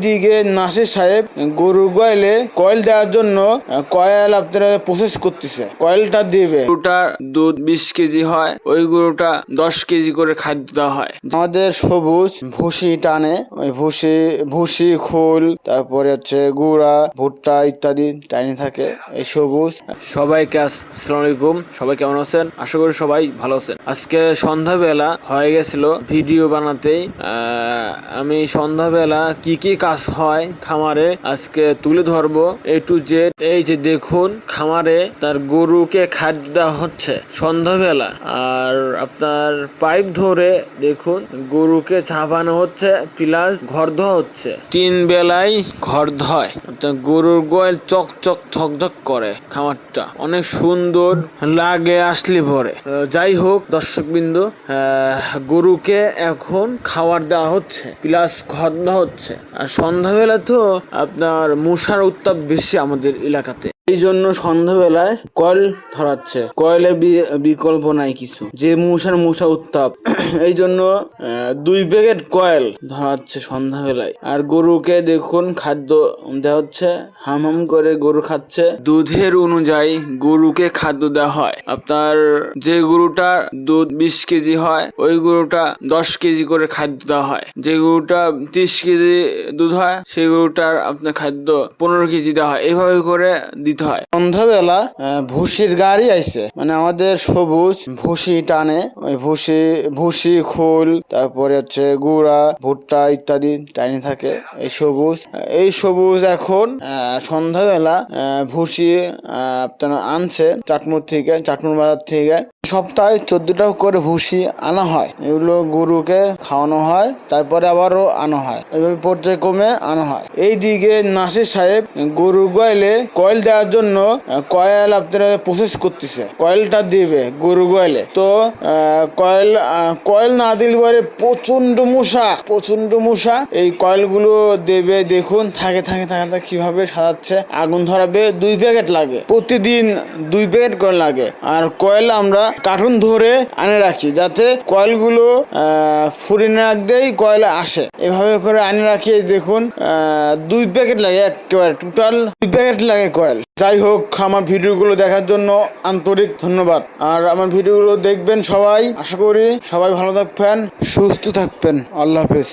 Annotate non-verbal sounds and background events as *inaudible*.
দিকে নাসির সাহেব গরু গয়লে কয়েল দেওয়ার জন্য কয়েল আপনারা প্রসেস করতেছে। কয়েলটা দিবে। গরুটা দুধ বিশ কেজি হয় ওই গরুটা দশ কেজি করে খাদ্য দেওয়া হয়। আমাদের সবুজ ভুসি টানে ওই ভুসি ভুসি খোল তারপরে হচ্ছে গুড়া ভুট্টা ইত্যাদি টানি থাকে এই সবুজ। সবাইকে আসসালামু আলাইকুম। সবাই কেমন আছেন? আশা করি সবাই ভালো আছেন। আজকে সন্ধ্যাবেলা হয়ে গেছিল ভিডিও বানাতেই আহ, আমি সন্ধ্যাবেলা কি কি কাজ হয় খামারে, আজকে তুলে ধরবো এ টু জেড এই যে দেখুন, খামারে তার গরুকে খাদ্য দেওয়া হচ্ছে সন্ধ্যাবেলা আর আপনার পাইপ ধরে দেখুন, গরুকে ছাপানো হচ্ছে, প্লাস ঘর ধোয়া হচ্ছে। তিন বেলায় ঘর ধয়। আপনার গরুর গোয়াল চক চক ঝকঝক করে খামারটা। অনেক সুন্দর লাগে আসলে ভরে। যাই হোক, দর্শকবিন্দু গরুকে এখন খাবার দেওয়া হচ্ছে, প্লাস ঘর দেওয়া হচ্ছে। আর সন্ধ্যাবেলা তো আপনার মশার উত্তাপ বেশি আমাদের এলাকাতে। এই জন্য সন্ধ্যাবেলায় কয়েল ধরাচ্ছে। কয়েলের বিকল্প নাই কিছু। যে মূষার মশা উত্তাপ। *clears throat* এই জন্য দুই প্যাকেট কয়েল ধরাচ্ছে সন্ধ্যাবেলায় আর গরুকে দেখুন, খাদ্য দেওয়া হচ্ছে। হাম হাম করে গরু খাচ্ছে। দুধের অনুযায়ী গরুকে খাদ্য দেওয়া হয়। আপনার যে গরুটা দুধ বিশ কেজি হয়, ওই গরুটা দশ কেজি করে খাদ্য দেওয়া হয়। যে গরুটা তিরিশ কেজি দুধ হয়, সেই গরুটার আপনার খাদ্য পনেরো কেজি দেওয়া হয়। এইভাবে করে দিতে হয়। সন্ধ্যাবেলা ভুসির গাড়ি আইছে। মানে আমাদের সবুজ ভুসি টানে। ওই ভুসি ভুসি, খোল, তারপরে হচ্ছে গুড়া, ভুট্টা ইত্যাদি টানি থাকে এই সবুজ। এই সবুজ এখন সন্ধ্যাবেলা ভুসি আপনার আনছে চাটমুর থেকে, চাটমুর বাজার থেকে। সপ্তাহে চোদ্দটা করে ভুসি আনা হয়। এগুলো গরুকে খাওয়ানো হয়, তারপরে আবারও আনা হয়। এভাবে পর্যায়ক্রমে আনা হয়। এই দিকে নাসির সাহেব গরু গয়লে কয়েল দেওয়ার জন্য কয়েল আপনারা প্রসেস করতেছে। কয়েলটা দিবে গরু গয়লে তো কয়েল কয়েল না দিলে পরে প্রচণ্ড মশা প্রচণ্ড মশা। এই কয়েলগুলো দেবে, দেখুন, থাকে থাকে থাকে থাকে, কীভাবে সাজাচ্ছে। আগুন ধরাবে, দুই প্যাকেট লাগে। প্রতিদিন দুই প্যাকেট করে লাগে। আর কয়েল আমরা কার্টুন ধরে আনে রাখি, যাতে কয়েলগুলো ফুরিয়ে না রাখতেই কয়েল আসে। এভাবে করে আনে রাখি দেখুন দুই প্যাকেট লাগে একেবারে টোটাল দুই প্যাকেট লাগে কয়েল। যাই হোক, আমার ভিডিওগুলো দেখার জন্য আন্তরিক ধন্যবাদ। আর আমার ভিডিওগুলো দেখবেন সবাই। আশা করি সবাই ভালো থাকবেন, সুস্থ থাকবেন। আল্লাহ হাফেজ।